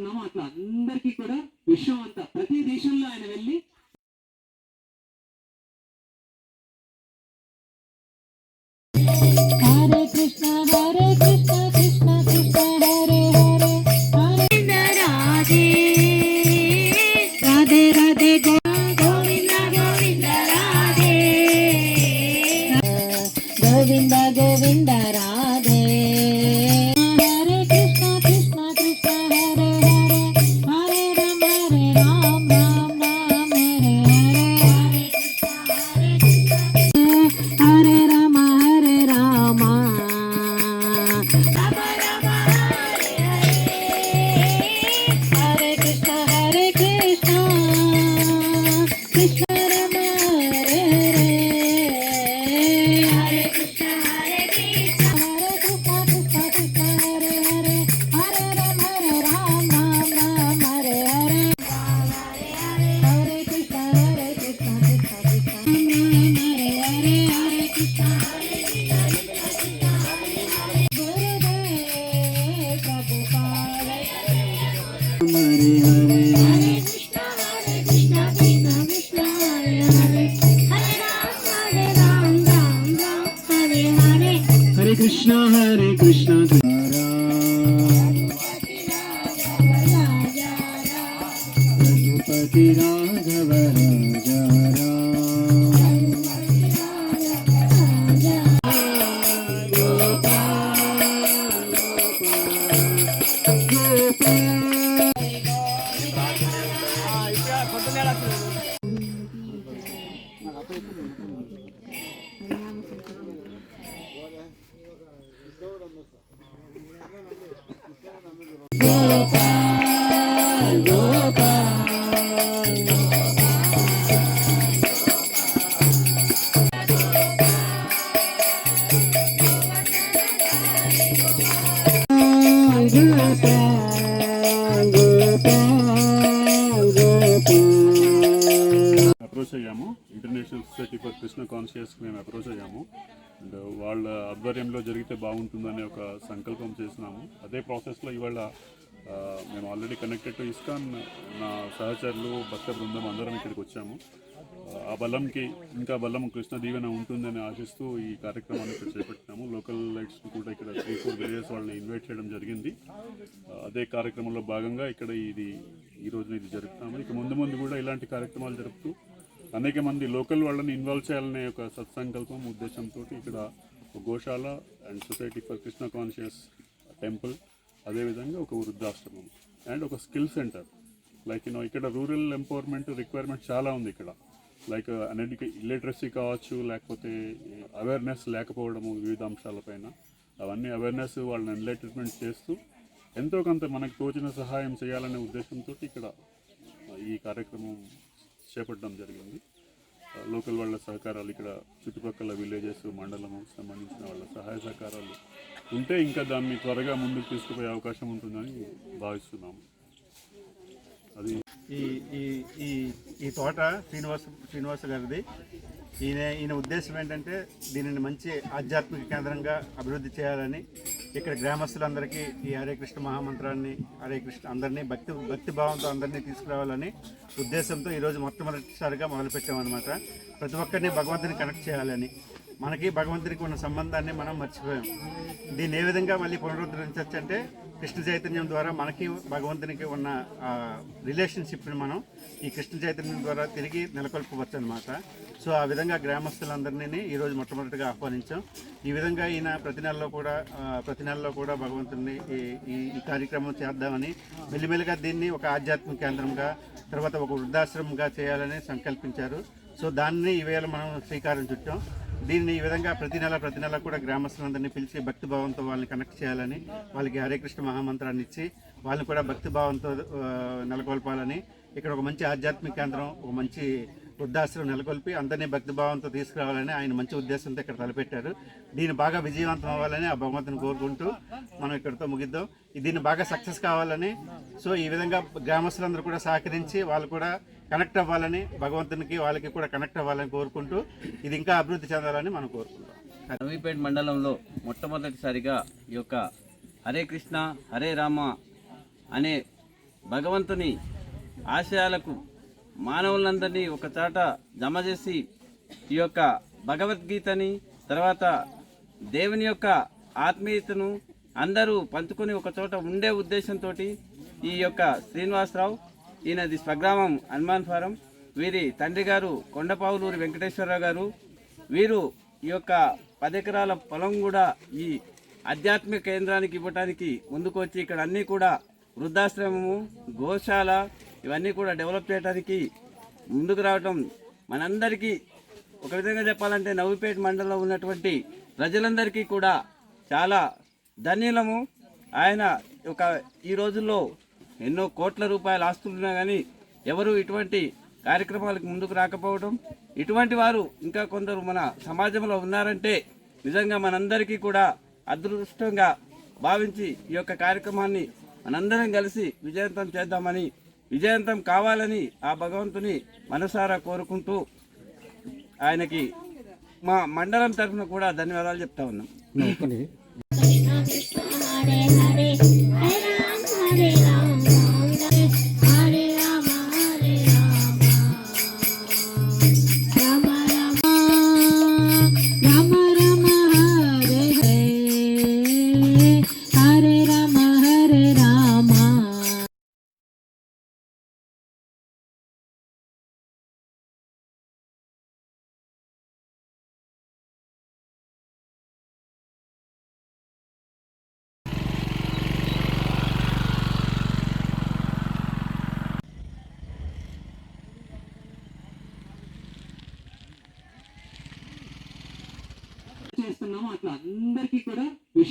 చేస్తున్నామో అట్లా అందరికీ కూడా విశ్వం అంతా. ప్రతి దేశంలో ఆయన వెళ్ళి అప్రోచ్ అయ్యాము. International society for Krishna conscious మేము అప్రోచ్ అయ్యాము. అండ్ వాళ్ళ ఆధ్వర్యంలో జరిగితే బాగుంటుందనే ఒక సంకల్పం చేసినాము. అదే ప్రాసెస్లో ఇవాళ మేము ఆల్రెడీ కనెక్టెడ్ టు ఇస్కాన్ నా సహచరులు భక్త బృందం అందరం ఇక్కడికి వచ్చాము. ఆ బలంకి ఇంకా బలం కృష్ణ దీవెన ఉంటుందని ఆశిస్తూ ఈ కార్యక్రమాన్ని ఇక్కడ చేపట్టినాము. లోకల్ లైట్స్ కూడా ఇక్కడ త్రీ ఫోర్ విలేజెస్ వాళ్ళని ఇన్వైట్ చేయడం జరిగింది. అదే కార్యక్రమంలో భాగంగా ఇక్కడ ఇది ఈ రోజున ఇది జరుపుతాము ఇక ముందు ముందు కూడా ఇలాంటి కార్యక్రమాలు జరుపుతూ అనేక మంది లోకల్ వాళ్ళని ఇన్వాల్వ్ చేయాలనే ఒక సత్సంకల్పం ఉద్దేశంతో ఇక్కడ ఒక గోశాల and society for Krishna conscious temple అదేవిధంగా ఒక వృద్ధాశ్రమం అండ్ ఒక skill centre. Like you know ఇక్కడ రూరల్ ఎంపవర్మెంట్ రిక్వైర్మెంట్ చాలా ఉంది ఇక్కడ. లైక్ అన్నిటికీ ఇల్లిటరసీ కావచ్చు లేకపోతే అవేర్నెస్ లేకపోవడము వివిధ అంశాలపైన. అవన్నీ అవేర్నెస్ వాళ్ళని ఎన్లైటన్మెంట్ చేస్తూ ఎంతో కొంత మనకు తోచిన సహాయం చేయాలనే ఉద్దేశంతో ఇక్కడ ఈ కార్యక్రమం చేపట్టడం జరిగింది. లోకల్ వాళ్ళ సహకారాలు ఇక్కడ చుట్టుపక్కల విలేజెస్ మండలం సంబంధించిన వాళ్ళ సహాయ సహకారాలు ఉంటే ఇంకా దాన్ని త్వరగా ముందుకు తీసుకుపోయే అవకాశం ఉంటుందని భావిస్తున్నాము అది ఈ ఈ ఈ ఈ తోట శ్రీనివాస శ్రీనివాస గారిది. ఈయన ఈయన ఉద్దేశం ఏంటంటే దీనిని మంచి ఆధ్యాత్మిక కేంద్రంగా అభివృద్ధి చేయాలని ఇక్కడ గ్రామస్తులందరికీ ఈ హరే కృష్ణ మహామంత్రాన్ని హరే కృష్ణ అందరినీ భక్తి భక్తి భావంతో అందరినీ తీసుకురావాలని ఉద్దేశంతో ఈరోజు మొట్టమొదటిసారిగా మొదలుపెట్టామన్నమాట. ప్రతి ఒక్కరిని భగవంతుని కనెక్ట్ చేయాలని. మనకి భగవంతునికి ఉన్న సంబంధాన్ని మనం మర్చిపోయాం. దీన్ని ఏ విధంగా మళ్ళీ పునరుద్ధరించవచ్చు అంటే కృష్ణ చైతన్యం ద్వారా మనకి భగవంతునికి ఉన్న రిలేషన్షిప్ని మనం ఈ కృష్ణ చైతన్యం ద్వారా తిరిగి నెలకొల్పవచ్చు అనమాట సో ఆ విధంగా గ్రామస్తులందరినీ ఈరోజు మొట్టమొదటిగా ఆహ్వానించాం. ఈ విధంగా ఈయన ప్రతి నెలలో కూడా ప్రతి నెలలో కూడా భగవంతుని ఈ ఈ- కార్యక్రమం చేద్దామని మెల్లిమెల్లిగా దీన్ని ఒక ఆధ్యాత్మిక కేంద్రంగా తర్వాత ఒక వృద్ధాశ్రమంగా చేయాలని సంకల్పించారు. సో దాన్ని ఈవేళ మనం శ్రీకారం చుట్టాం. దీన్ని ఈ విధంగా ప్రతి నెల ప్రతి నెల కూడా గ్రామస్తులందరినీ పిలిచి భక్తి భావంతో వాళ్ళని కనెక్ట్ చేయాలని వాళ్ళకి హరే కృష్ణ మహామంత్రాన్ని ఇచ్చి వాళ్ళని కూడా భక్తి భావంతో నెలకొల్పాలని ఇక్కడ ఒక మంచి ఆధ్యాత్మిక కేంద్రం ఒక మంచి వృద్ధాశ్రమం నెలకొల్పి అందరినీ భక్తి భావంతో తీసుకురావాలని ఆయన మంచి ఉద్దేశంతో ఇక్కడ తలపెట్టారు. దీన్ని బాగా విజయవంతం అవ్వాలని ఆ భగవంతుని కోరుకుంటూ మనం ఇక్కడితో ముగిద్దాం. దీన్ని బాగా సక్సెస్ కావాలని సో ఈ విధంగా గ్రామస్తులందరూ కూడా సహకరించి వాళ్ళు కూడా కనెక్ట్ అవ్వాలని భగవంతునికి వాళ్ళకి కూడా కనెక్ట్ అవ్వాలని కోరుకుంటూ ఇది ఇంకా అభివృద్ధి చెందాలని మనం కోరుకుంటాం నవీపేట మండలంలో మొట్టమొదటిసారిగా ఈ యొక్క హరే కృష్ణ హరే రామ అనే భగవంతుని ఆశయాలకు మానవులందరినీ ఒక చాట జమ చేసి ఈ యొక్క భగవద్గీతని తర్వాత దేవుని యొక్క ఆత్మీయతను అందరూ పంచుకొని ఒక చోట ఉండే ఉద్దేశంతో ఈ యొక్క శ్రీనివాసరావు ఈయనది స్వగ్రామం హనుమాన్ ఫారం వీరి తండ్రి గారు కొండపావులూరి వెంకటేశ్వరరావు గారు వీరు ఈ యొక్క పదెకరాల పొలం కూడా ఈ ఆధ్యాత్మిక కేంద్రానికి ఇవ్వటానికి ముందుకు వచ్చి ఇక్కడ అన్నీ కూడా వృద్ధాశ్రమము గోశాల ఇవన్నీ కూడా డెవలప్ చేయడానికి ముందుకు రావటం మనందరికీ ఒక విధంగా చెప్పాలంటే నవ్విపేట మండలంలో ఉన్నటువంటి ప్రజలందరికీ కూడా చాలా ధన్యులము. ఆయన ఒక ఈ రోజుల్లో ఎన్నో కోట్ల రూపాయల ఆస్తులున్నా కానీ ఎవరు ఇటువంటి కార్యక్రమాలకు ముందుకు రాకపోవడం ఇటువంటి వారు ఇంకా కొందరు మన సమాజంలో ఉన్నారంటే నిజంగా మనందరికీ కూడా అదృష్టంగా భావించి ఈ యొక్క కార్యక్రమాన్ని మనందరం కలిసి విజయవంతం చేద్దామని విజయవంతం కావాలని ఆ భగవంతుని మనసారా కోరుకుంటూ ఆయనకి మా మండలం తరఫున కూడా ధన్యవాదాలు చెప్తా ఉన్నాం. హరే హరే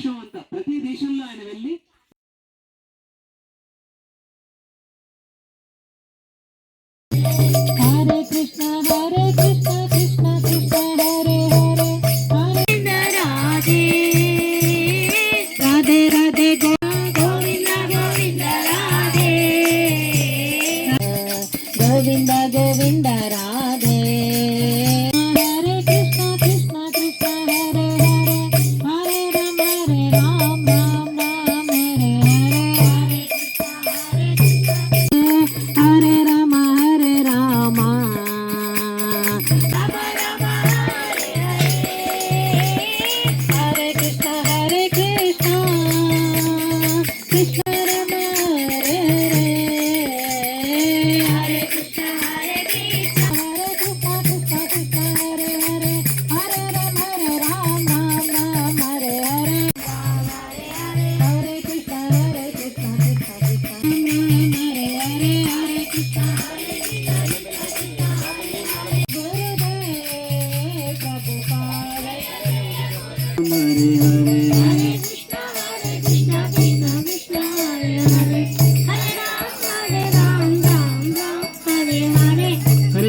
దేశం అంతా ప్రతి దేశంలో ఆయన వెళ్ళి Thank you.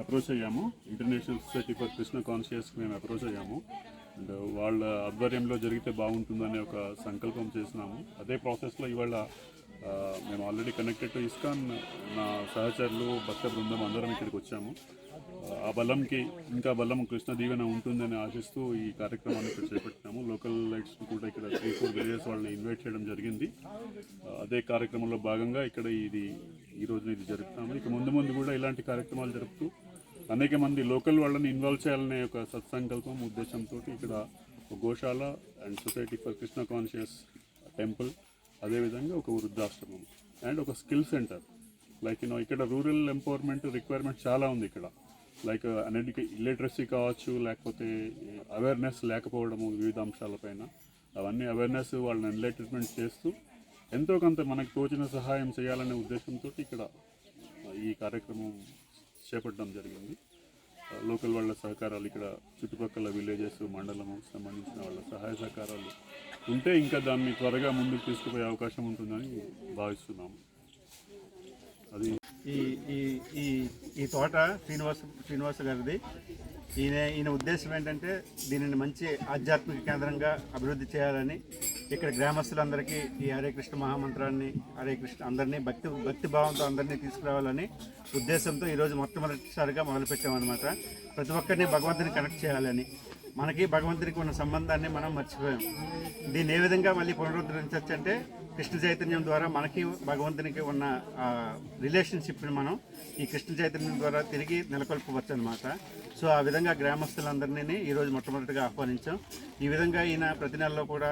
approach అయ్యాము. International society for Krishna conscious మేము అప్రోచ్ అయ్యాము. అండ్ వాళ్ళ ఆధ్వర్యంలో జరిగితే బాగుంటుందనే ఒక సంకల్పం చేసినాము. అదే ప్రాసెస్లో ఇవాళ మేము ఆల్రెడీ కనెక్టెడ్ టు ఇస్కాన్ నా సహచరులు భక్త బృందం అందరం ఇక్కడికి వచ్చాము. ఆ బలంకి ఇంకా బలం కృష్ణ దీవెన ఉంటుందని ఆశిస్తూ ఈ కార్యక్రమాన్ని ఇక్కడ చేపట్టినాము. లోకల్ లైట్స్ కూడా ఇక్కడ త్రీ ఫోర్ విలేజెస్ వాళ్ళని ఇన్వైట్ చేయడం జరిగింది. అదే కార్యక్రమంలో భాగంగా ఇక్కడ ఇది ఈ రోజున ఇది జరుపుతాము. ఇక ముందు ముందు కూడా ఇలాంటి కార్యక్రమాలు జరుపుతూ అనేక మంది లోకల్ వాళ్ళని ఇన్వాల్వ్ చేయాలనే ఒక సత్సంకల్పం ఉద్దేశంతో ఇక్కడ ఒక గోశాల and society for Krishna conscious temple అదేవిధంగా ఒక వృద్ధాశ్రమం. అండ్ ఒక skill centre. Like you know ఇక్కడ రూరల్ ఎంపవర్మెంట్ రిక్వైర్మెంట్ చాలా ఉంది ఇక్కడ. లైక్ అన్నిటికీ ఇల్లిటరసీ కావచ్చు లేకపోతే అవేర్నెస్ లేకపోవడము వివిధ అంశాలపైన. అవన్నీ అవేర్నెస్ వాళ్ళని ఎన్లైటన్మెంట్ చేస్తూ ఎంతో కొంత మనకు తోచిన సహాయం చేయాలనే ఉద్దేశంతో ఇక్కడ ఈ కార్యక్రమం చేపట్టడం జరిగింది. లోకల్ వాళ్ళ సహకారాలు ఇక్కడ చుట్టుపక్కల విలేజెస్ మండలం సంబంధించిన వాళ్ళ సహాయ సహకారాలు ఉంటే ఇంకా దాన్ని త్వరగా ముందుకు తీసుకుపోయే అవకాశం ఉంటుందని భావిస్తున్నాము. అది ఈ ఈ ఈ ఈ తోట శ్రీనివాస శ్రీనివాస గారిది. ఈయన ఈయన ఉద్దేశం ఏంటంటే దీనిని మంచి ఆధ్యాత్మిక కేంద్రంగా అభివృద్ధి చేయాలని ఇక్కడ గ్రామస్తులందరికీ ఈ హరే కృష్ణ మహామంత్రాన్ని హరే కృష్ణ అందరినీ భక్తి భక్తి భావంతో అందరినీ తీసుకురావాలని ఉద్దేశంతో ఈరోజు మొట్టమొదటిసారిగా మొదలుపెట్టామన్నమాట. ప్రతి ఒక్కరిని భగవంతుని కనెక్ట్ చేయాలని. మనకి భగవంతునికి ఉన్న సంబంధాన్ని మనం మర్చిపోయాం. దీన్ని ఏ విధంగా మళ్ళీ పునరుద్ధరించవచ్చు అంటే కృష్ణ చైతన్యం ద్వారా మనకి భగవంతునికి ఉన్న రిలేషన్షిప్ని మనం ఈ కృష్ణ చైతన్యం ద్వారా తిరిగి నెలకొల్పవచ్చు అనమాట సో ఆ విధంగా గ్రామస్తులందరినీ ఈరోజు మొట్టమొదటిగా ఆహ్వానించాం. ఈ విధంగా ఈయన ప్రతి నెలలో కూడా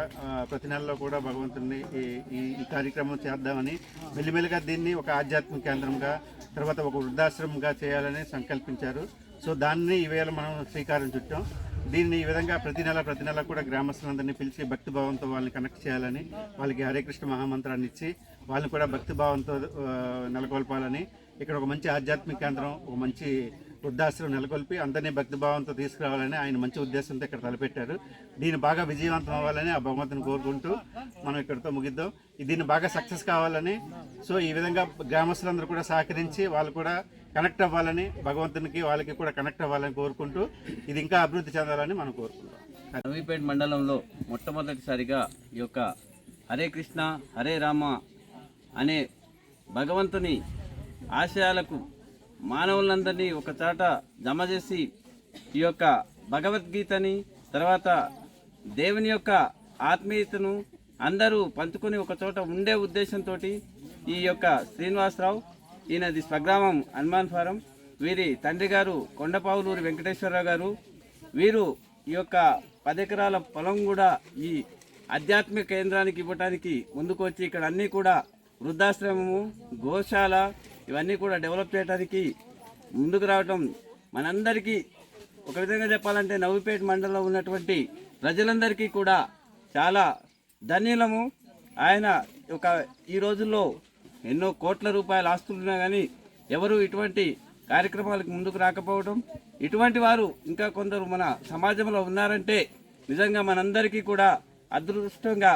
ప్రతి నెలలో కూడా భగవంతుని ఈ ఈ- ఈ కార్యక్రమం చేద్దామని మెల్లిమెల్లిగా దీన్ని ఒక ఆధ్యాత్మిక కేంద్రంగా తర్వాత ఒక వృద్ధాశ్రమంగా చేయాలని సంకల్పించారు. సో దాన్ని ఈవేళ మనం శ్రీకారం చుట్టాం. దీన్ని ఈ విధంగా ప్రతి నెల ప్రతి నెల కూడా గ్రామస్తులందరినీ పిలిచి భక్తి భావంతో వాళ్ళని కనెక్ట్ చేయాలని వాళ్ళకి హరే కృష్ణ మహామంత్రాన్ని ఇచ్చి వాళ్ళని కూడా భక్తి భావంతో నెలకొల్పాలని. ఇక్కడ ఒక మంచి ఆధ్యాత్మిక కేంద్రం ఒక మంచి వృద్ధాశ్రమం నెలకొల్పి అందరినీ భక్తి భావంతో తీసుకురావాలని ఆయన మంచి ఉద్దేశంతో ఇక్కడ తలపెట్టారు. దీన్ని బాగా విజయవంతం అవ్వాలని ఆ భగవంతుని కోరుకుంటూ మనం ఇక్కడితో ముగిద్దాం. దీన్ని బాగా సక్సెస్ కావాలని సో ఈ విధంగా గ్రామస్తులందరూ కూడా సహకరించి వాళ్ళు కూడా కనెక్ట్ అవ్వాలని భగవంతునికి వాళ్ళకి కూడా కనెక్ట్ అవ్వాలని కోరుకుంటూ ఇది ఇంకా అభివృద్ధి చెందాలని మనం కోరుకుంటాం నవీపేట మండలంలో మొట్టమొదటిసారిగా ఈ యొక్క హరే కృష్ణ హరే రామ అనే భగవంతుని ఆశయాలకు మానవులందరినీ ఒక చాట జమ చేసి ఈ యొక్క భగవద్గీతని తర్వాత దేవుని యొక్క ఆత్మీయతను అందరూ పంచుకొని ఒక చోట ఉండే ఉద్దేశంతో ఈ యొక్క శ్రీనివాసరావు ఈయనది స్వగ్రామం హనుమాన్ ఫారం వీరి తండ్రి గారు కొండపావులూరి వెంకటేశ్వరరావు గారు వీరు ఈ యొక్క పదెకరాల పొలం కూడా ఈ ఆధ్యాత్మిక కేంద్రానికి ఇవ్వటానికి ముందుకు వచ్చి ఇక్కడ అన్నీ కూడా వృద్ధాశ్రమము గోశాల ఇవన్నీ కూడా డెవలప్ చేయడానికి ముందుకు రావటం మనందరికీ ఒక విధంగా చెప్పాలంటే నవ్వుపేట మండలంలో ఉన్నటువంటి ప్రజలందరికీ కూడా చాలా ధన్యులము. ఆయన ఒక ఈ రోజుల్లో ఎన్నో కోట్ల రూపాయల ఆస్తులున్నా కానీ ఎవరు ఇటువంటి కార్యక్రమాలకు ముందుకు రాకపోవడం ఇటువంటి వారు ఇంకా కొందరు మన సమాజంలో ఉన్నారంటే నిజంగా మనందరికీ కూడా అదృష్టంగా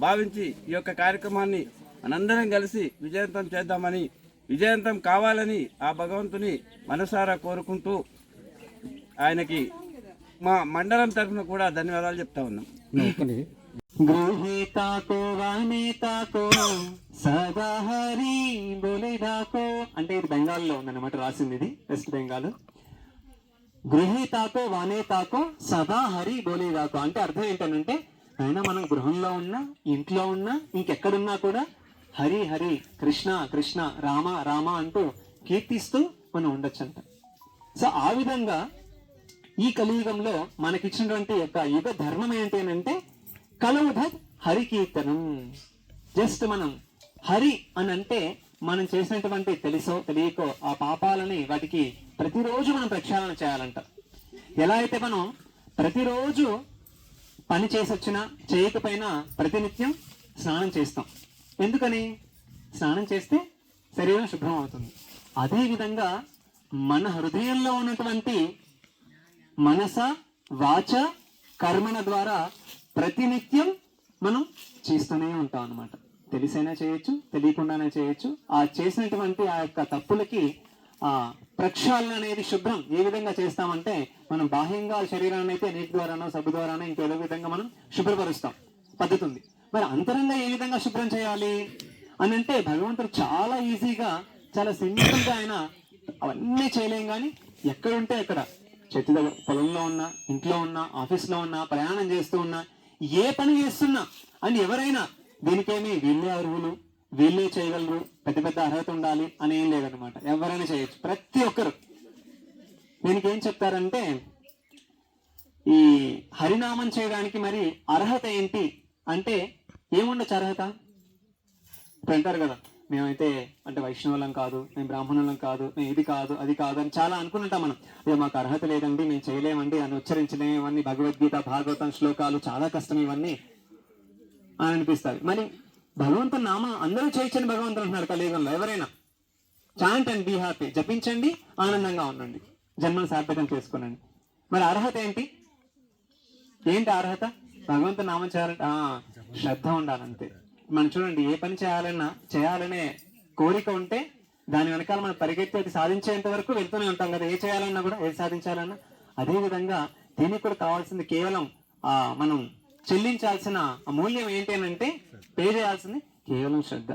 భావించి ఈ యొక్క కార్యక్రమాన్ని మనందరం కలిసి విజయవంతం చేద్దామని విజయంతం కావాలని ఆ భగవంతుని మనసారా కోరుకుంటూ ఆయనకి మా మండలం తరఫున కూడా ధన్యవాదాలు చెప్తా ఉన్నాం. అంటే ఇది బెంగాల్లో ఉందన్నమాట రాసింది ఇది వెస్ట్ బెంగాల్. గృహీతాకో వానేతాకో సదా హరి బోలేదాకో అంటే అర్థం ఏంటంటే ఆయన మనం గృహంలో ఉన్నా ఇంట్లో ఉన్నా ఇంకెక్కడున్నా కూడా హరి హరి కృష్ణ కృష్ణ రామ రామ అంటూ కీర్తిస్తూ మనం ఉండొచ్చంట. సో ఆ విధంగా ఈ కలియుగంలో మనకిచ్చినటువంటి యొక్క యుగ ధర్మం ఏంటి కలవుధ అంటే హరి కీర్తనం. జస్ట్ మనం హరి అని అంటే మనం చేసినటువంటి తెలుసో తెలియకో ఆ పాపాలని వాటికి ప్రతిరోజు మనం ప్రక్షాళన చేయాలంట. ఎలా అయితే మనం ప్రతిరోజు పని చేసి వచ్చినా చేయకపోయినా ప్రతినిత్యం స్నానం చేస్తాం. ఎందుకని? స్నానం చేస్తే శరీరం శుభ్రం అవుతుంది. అదేవిధంగా మన హృదయంలో ఉన్నటువంటి మనస వాచ కర్మణ ద్వారా ప్రతినిత్యం మనం చేస్తూనే ఉంటాం అన్నమాట. తెలిసైనా చేయొచ్చు తెలియకుండానే చేయొచ్చు. ఆ చేసినటువంటి ఆ యొక్క తప్పులకి ఆ ప్రక్షాళన అనేది శుభ్రం. ఏ విధంగా చేస్తామంటే మనం బాహ్యంగా శరీరాన్ని అయితే నీటి ద్వారానో సబ్బు ద్వారానో ఇంకేదో విధంగా మనం శుభ్రపరుస్తాం. పద్ధతి ఉంది మరి అంతరంగా ఏ విధంగా శుభ్రం చేయాలి అని అంటే భగవంతుడు చాలా ఈజీగా చాలా సింపుల్గా ఆయన అవన్నీ చేయలేం కానీ ఎక్కడుంటే అక్కడ చెట్టు దగ్గర పొలంలో ఉన్నా ఇంట్లో ఉన్నా ఆఫీస్లో ఉన్నా ప్రయాణం చేస్తూ ఉన్నా ఏ పని చేస్తున్నా అని ఎవరైనా దీనికేమి వీళ్ళే అరువులు వీళ్ళే చేయగలరు పెద్ద పెద్ద అర్హత ఉండాలి అని ఏం లేదనమాట ఎవరైనా చేయొచ్చు. ప్రతి ఒక్కరు. దీనికి ఏం చెప్తారంటే ఈ హరినామం చేయడానికి మరి అర్హత ఏంటి అంటే ఏముండొచ్చు అర్హత ఇప్పుడు అంటారు కదా మేమైతే అంటే వైష్ణవులం కాదు మేము బ్రాహ్మణులం కాదు మేము ఇది కాదు అది కాదు అని చాలా అనుకుంటాం మనం. అయ్యో మాకు అర్హత లేదండి మేము చేయలేమండి అని ఉచ్చరించలేము ఇవన్నీ భగవద్గీత భాగవతం శ్లోకాలు చాలా కష్టం ఇవన్నీ అని అనిపిస్తాయి మరి భగవంతుని నామ అందరూ చేయొచ్చని భగవంతుడు అంటున్నారు కలియుగంలో ఎవరైనా. చాంట్ అండ్ బీ హ్యాపీ జపించండి ఆనందంగా ఉండండి జన్మను సార్థకం చేసుకోనండి. మరి అర్హత ఏంటి? ఏంటి అర్హత? భగవంతుని నామం చేయాలంటే శ్రద్ధ ఉండాలంతే. మనం చూడండి ఏ పని చేయాలన్నా చేయాలనే కోరిక ఉంటే దాని వెనకాల మనం పరిగెత్తి అది సాధించేంత వరకు వెళ్తూనే ఉంటాం కదా. ఏ చేయాలన్నా కూడా ఏది సాధించాలన్నా. అదేవిధంగా దీనికి కూడా కావాల్సింది కేవలం ఆ మనం చెల్లించాల్సిన మూల్యం ఏంటి అని అంటే పే చేయాల్సింది కేవలం శ్రద్ధ.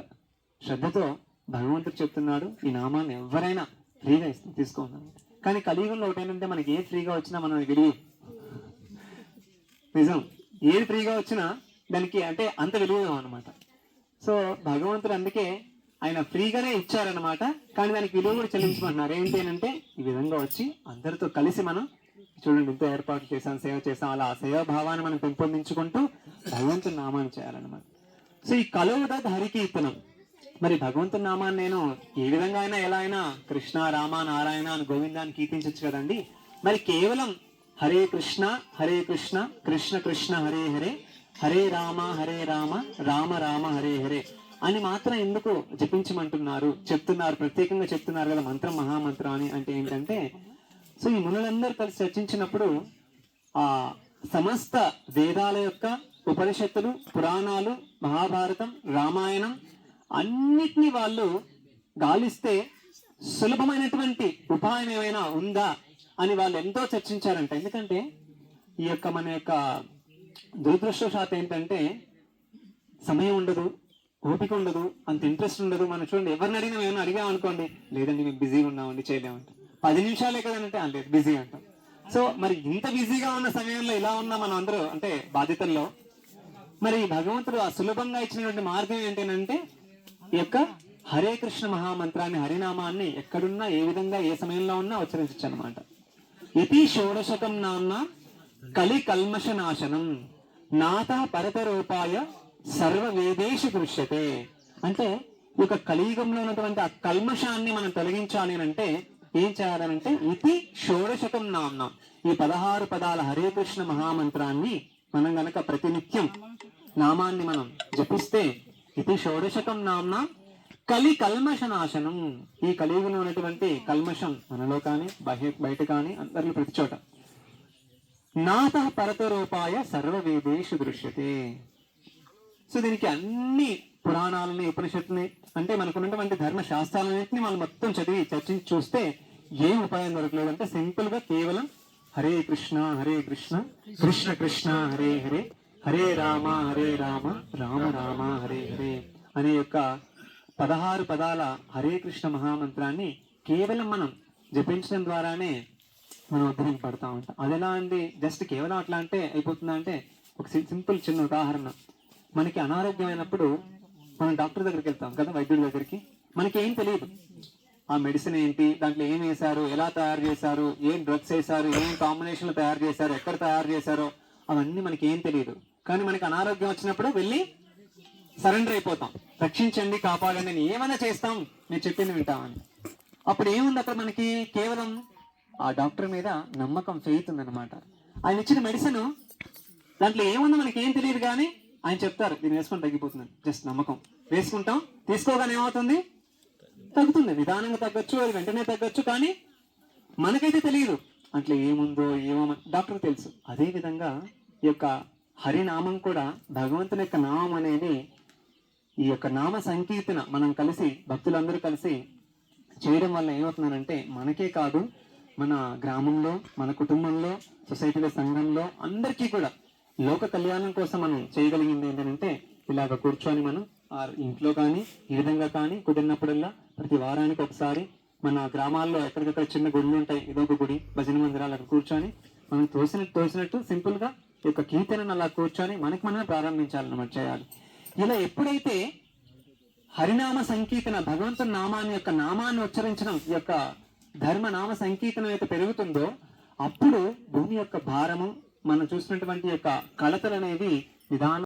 శ్రద్ధతో భగవంతుడు చెప్తున్నాడు ఈ నామాన్ని ఎవరైనా ఫ్రీగా ఇస్తుంది తీసుకోమన్నాడు కానీ కలియుగంలో ఒకటి ఏంటంటే మనకి ఏ ఫ్రీగా వచ్చినా మనం విలువ నిజం. ఏది ఫ్రీగా వచ్చినా దానికి అంటే అంత విలువ అనమాట సో భగవంతుడు అందుకే ఆయన ఫ్రీగానే ఇచ్చారనమాట కానీ దానికి విలువ కూడా చెల్లించమంటున్నారు. ఏంటి అని అంటే ఈ విధంగా వచ్చి అందరితో కలిసి మనం చూడండి ఇంత ఏర్పాటు చేసాం సేవ చేసాం అలా ఆ సేవ భావాన్ని మనం పెంపొందించుకుంటూ భగవంతుని నామాన్ని చేయాలన్నమాట. సో ఈ కలువుద హరికీర్తనం మరి భగవంతుని నామాన్ని నేను ఏ విధంగా అయినా ఎలా అయినా కృష్ణ రామ నారాయణ అని గోవిందాన్ని కీర్తించచ్చు కదండి. మరి కేవలం హరే కృష్ణ హరే కృష్ణ కృష్ణ కృష్ణ హరే హరే హరే రామ హరే రామ రామ రామ హరే హరే అని మాత్రం ఎందుకు జపించమంటున్నారు చెప్తున్నారు ప్రత్యేకంగా చెప్తున్నారు కదా మంత్రం మహామంత్రం అని అంటే ఏంటంటే సో ఈ మునులందరూ కలిసి చర్చించినప్పుడు ఆ సమస్త వేదాల యొక్క ఉపనిషత్తులు పురాణాలు మహాభారతం రామాయణం అన్నిటినీ వాళ్ళు గాలిస్తే సులభమైనటువంటి ఉపాయం ఏమైనా ఉందా అని వాళ్ళు ఎంతో చర్చించారంట. ఎందుకంటే ఈ యొక్క మన యొక్క దురదృష్టవశాత్ ఏంటంటే సమయం ఉండదు ఓపిక ఉండదు అంత ఇంట్రెస్ట్ ఉండదు మనం చూడండి ఎవరిని అడిగినా ఏమైనా అడిగాం అనుకోండి లేదండి మేము బిజీగా ఉన్నామండి చేయలేమంటాం. పది నిమిషాలే కదంటే "ఆ, లేదు బిజీ అంటాం. సో మరి ఇంత బిజీగా ఉన్న సమయంలో ఇలా ఉన్న మనం అందరూ? అంటే బాధ్యతల్లో. మరి భగవంతుడు ఆ సులభంగా ఇచ్చినటువంటి మార్గం ఏంటంటే ఈ యొక్క హరే కృష్ణ మహామంత్రాన్ని హరినామాన్ని ఎక్కడున్నా ఏ విధంగా ఏ సమయంలో ఉన్నా ఉచ్చరించచ్చు అనమాట ఇది షోడశకం నాన్న కలి కల్మష నాశనం నాతా పరతరూపాయ సర్వవేదేషు దృశ్యతే అంటే ఈ యొక్క కలియుగంలో ఉన్నటువంటి ఆ కల్మషాన్ని మనం తొలగించాలి అని అంటే ఏం చేయాలనంటే ఇది షోడశకం నామ్న. ఈ పదహారు పదాల హరే కృష్ణ మహామంత్రాన్ని మనం గనక ప్రతినిత్యం నామాన్ని మనం జపిస్తే ఇది షోడశకం నామ్న కలి కల్మష నాశనం ఈ కలియుగంలో ఉన్నటువంటి కల్మషం మనలో కానీ బయట కానీ అందరిలో ప్రతి చోట నాత పరతరూపాయ సర్వవేదేషు దృశ్యతే. సో దీనికి అన్ని పురాణాలని ఉపనిషత్తుని అంటే మనకున్నటువంటి ధర్మ శాస్త్రాలన్నింటినీ మనం మొత్తం చదివి చర్చించి చూస్తే ఏం ఉపాయం దొరకలేదంటే సింపుల్గా కేవలం హరే కృష్ణ హరే కృష్ణ కృష్ణ కృష్ణ హరే హరే హరే రామ హరే రామ రామ రామ హరే హరే అనే యొక్క పదహారు పదాల హరే కృష్ణ మహామంత్రాన్ని కేవలం మనం జపించడం ద్వారానే మనం ఉద్ధరింపబడతా ఉంటాం. అది ఎలా అండి? జస్ట్ కేవలం అట్లా అంటే అయిపోతుందా అంటే ఒక సింపుల్ చిన్న ఉదాహరణ. మనకి అనారోగ్యమైనప్పుడు మనం డాక్టర్ దగ్గరికి వెళ్తాం కదా వైద్యుడి దగ్గరికి. మనకి ఏం తెలియదు. ఆ మెడిసిన్ ఏంటి దాంట్లో ఏం వేశారు ఎలా తయారు చేశారు ఏం డ్రగ్స్ వేశారు ఏం కాంబినేషన్లు తయారు చేశారు ఎక్కడ తయారు చేశారో అవన్నీ మనకి ఏం తెలియదు. కానీ మనకి అనారోగ్యం వచ్చినప్పుడు వెళ్ళి సరెండర్ అయిపోతాం. రక్షించండి కాపాడండి ఏమైనా చేస్తాం. నేను చెప్పింది వింటామని అప్పుడు ఏముంది అక్కడ మనకి? కేవలం ఆ డాక్టర్ మీద నమ్మకం ఫెయిత్ ఉందన్నమాట ఆయన ఇచ్చిన మెడిసిన్ దాంట్లో ఏముందో మనకి ఏం తెలియదు కానీ ఆయన చెప్తారు దీన్ని వేసుకొని తగ్గిపోతుంది జస్ట్ నమ్మకం. వేసుకుంటాం తీసుకోగానే ఏమవుతుంది? తగ్గుతుంది నిదానంగా తగ్గొచ్చు అది వెంటనే తగ్గొచ్చు కానీ మనకైతే తెలియదు. అట్లా ఏముందో ఏమో డాక్టర్ తెలుసు. అదే విధంగా ఈ యొక్క హరినామం కూడా భగవంతుని యొక్క నామం అనేది ఈ యొక్క నామ సంకీర్తన మనం కలిసి భక్తులందరూ కలిసి చేయడం వల్ల ఏమవుతుందంటే మనకే కాదు మన గ్రామంలో మన కుటుంబంలో సొసైటీలో సంఘంలో అందరికీ కూడా లోక కళ్యాణం కోసం మనం చేయగలిగింది ఏంటంటే ఇలాగ కూర్చొని మనం ఆ ఇంట్లో కానీ ఈ విధంగా కానీ కుదిరినప్పుడల్లా ప్రతి వారానికి ఒకసారి మన గ్రామాల్లో ఎక్కడికక్కడ చిన్న గుళ్ళు ఉంటాయి. ఏదో గుడి భజన మందిరాలు అక్కడ కూర్చొని మనం తోసినట్టు తోసినట్టు సింపుల్గా ఈ యొక్క కీర్తనను అలా కూర్చొని మనకి మనమే ప్రారంభించాలన్నమాట చేయాలి. ఇలా ఎప్పుడైతే హరినామ సంకీర్తన భగవంతుని నామాన్ని యొక్క నామాన్ని ఉచ్చరించడం ఈ యొక్క ధర్మ నామ సంకీర్తనం అయితే పెరుగుతుందో అప్పుడు భూమి యొక్క భారము మనం చూసినటువంటి యొక్క కలతలు అనేవి నిదానం